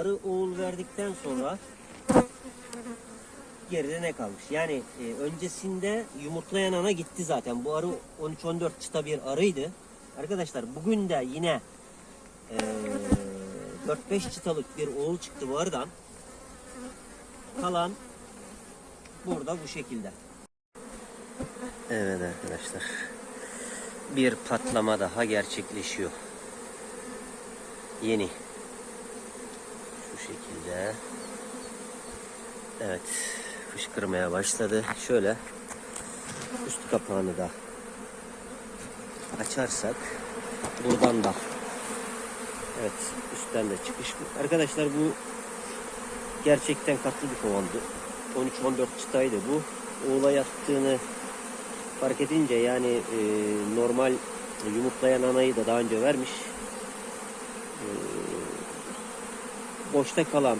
arı oğul verdikten sonra geride ne kalmış? Yani e, öncesinde yumurtlayan ana gitti zaten. Bu arı 13-14 çıta bir arıydı. Arkadaşlar bugün de yine e, 4-5 çıtalık bir oğul çıktı bu arıdan. Kalan burada bu şekilde. Evet arkadaşlar. Bir patlama daha gerçekleşiyor. Yeni. Şekilde. Evet. Fışkırmaya başladı. Şöyle üst kapağını da açarsak buradan da evet üstten de çıkış arkadaşlar bu gerçekten katlı bir kovandı 13-14 çıtaydı bu oğula yattığını fark edince yani e, normal yumurtlayan anayı da daha önce vermiş e, boşta kalan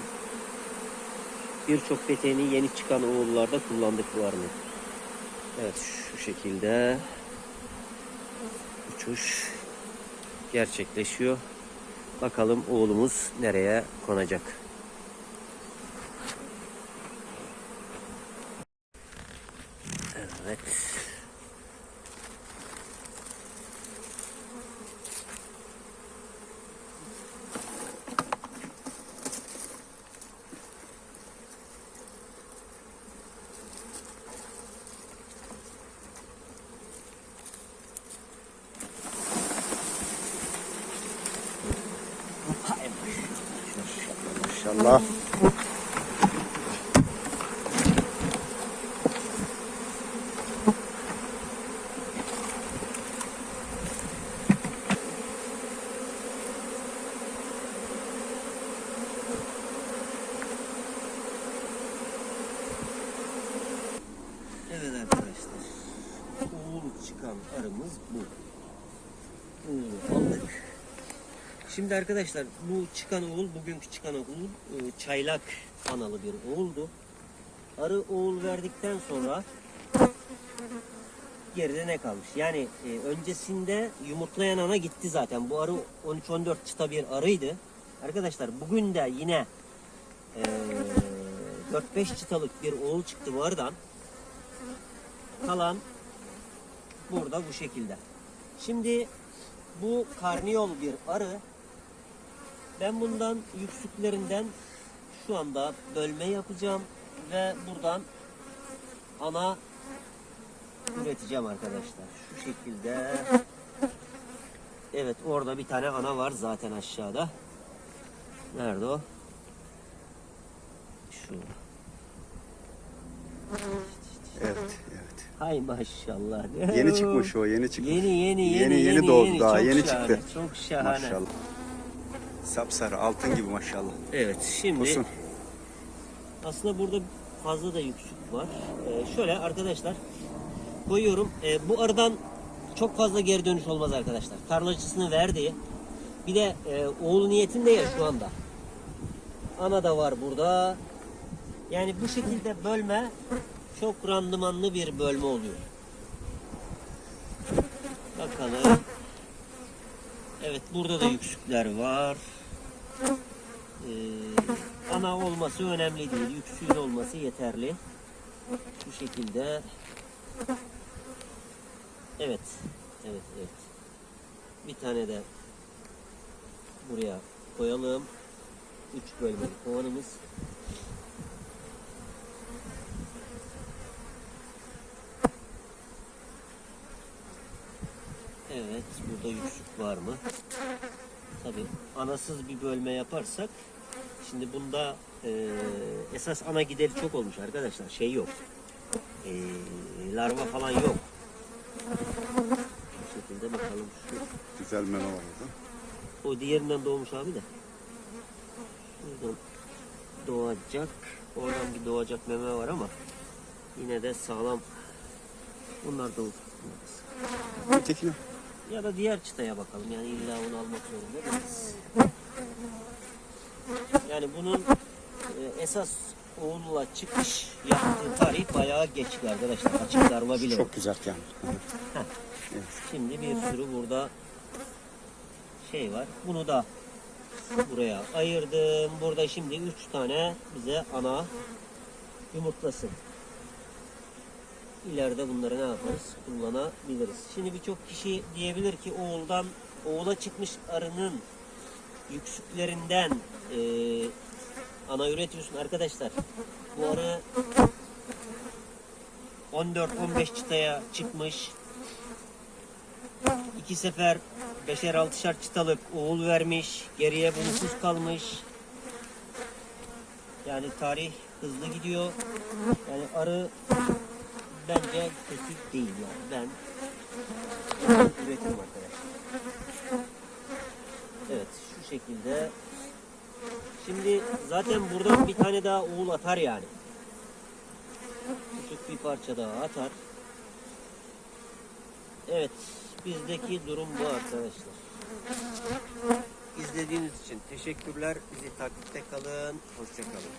birçok peteğini yeni çıkan oğullarda kullandık bu arını. Evet şu şekilde uçuş gerçekleşiyor. Bakalım oğlumuz nereye konacak. Evet. Maşallah. Evet arkadaşlar. Oğul çıkan arımız bu. Oğlu aldık. Şimdi arkadaşlar bu çıkan oğul, bugünkü çıkan oğul e, çaylak analı bir oğuldu. Arı oğul verdikten sonra geride ne kalmış? Yani e, öncesinde yumurtlayan ana gitti zaten. Bu arı 13-14 çıta bir arıydı. Arkadaşlar bugün de yine e, 4-5 çıtalık bir oğul çıktı bu arıdan. Kalan burada bu şekilde. Şimdi bu karniyol bir arı. Ben bundan yüksüklerinden şu anda bölme yapacağım ve buradan ana üreteceğim arkadaşlar. Şu şekilde. Evet orada bir tane ana var zaten aşağıda. Nerede o? Şurada. Evet, evet. Hay maşallah. Yeni çıkmış o, yeni çıkmış. Yeni yeni yeni Yeni, yeni doğdu daha, Çok yeni şahane, çıktı. Çok şahane. Maşallah. Sapsarı, altın gibi maşallah. Evet şimdi Olsun. aslında burada fazla da yüksük var. Ee, şöyle arkadaşlar koyuyorum. Ee, bu aradan çok fazla geri dönüş olmaz arkadaşlar. Tarlacısını verdi. Bir de e, oğlu niyetinde ya şu anda. Ana da var burada. Yani bu şekilde bölme çok randımanlı bir bölme oluyor. Bakalım. Evet burada da yüksükler var. Ee, ana olması önemli değil. Yüksüğün olması yeterli. Bu şekilde. Evet. Evet, evet. Bir tane de buraya koyalım. Üç bölmeli kovanımız. Evet, burada yüksük var mı? Tabii anasız bir bölme yaparsak şimdi bunda e, esas ana gideri çok olmuş arkadaşlar. Şey yok. E, larva falan yok. Bu şekilde bakalım şu. Güzel meme var orada. O diğerinden doğmuş abi de. Şuradan doğacak. Oradan bir doğacak meme var ama yine de sağlam. Bunlar da Ötekine. Ya da diğer çıtaya bakalım. Yani illa onu almak zorunda değiliz. Yani bunun e, esas oğulla çıkış yaptığı tarih bayağı geçti arkadaşlar. Açık darma bile. Çok güzel yani. Şimdi bir sürü burada şey var. Bunu da buraya ayırdım. Burada şimdi 3 tane bize ana yumurtlasın. İleride bunları ne yaparız? Kullanabiliriz. Şimdi birçok kişi diyebilir ki oğuldan oğula çıkmış arının yüksüklerinden eee, ana üretiyorsun arkadaşlar. Bu arı 14-15 çıtaya çıkmış. İki sefer beşer altışar çıtalık oğul vermiş. Geriye bunsuz kalmış. Yani tarih hızlı gidiyor. Yani arı bence kötü değil yani. Ben üretirim arkadaşlar. Evet şu şekilde. Şimdi zaten buradan bir tane daha oğul atar yani. Küçük bir parça daha atar. Evet bizdeki durum bu arkadaşlar. İzlediğiniz için teşekkürler. Bizi takipte kalın. Hoşçakalın.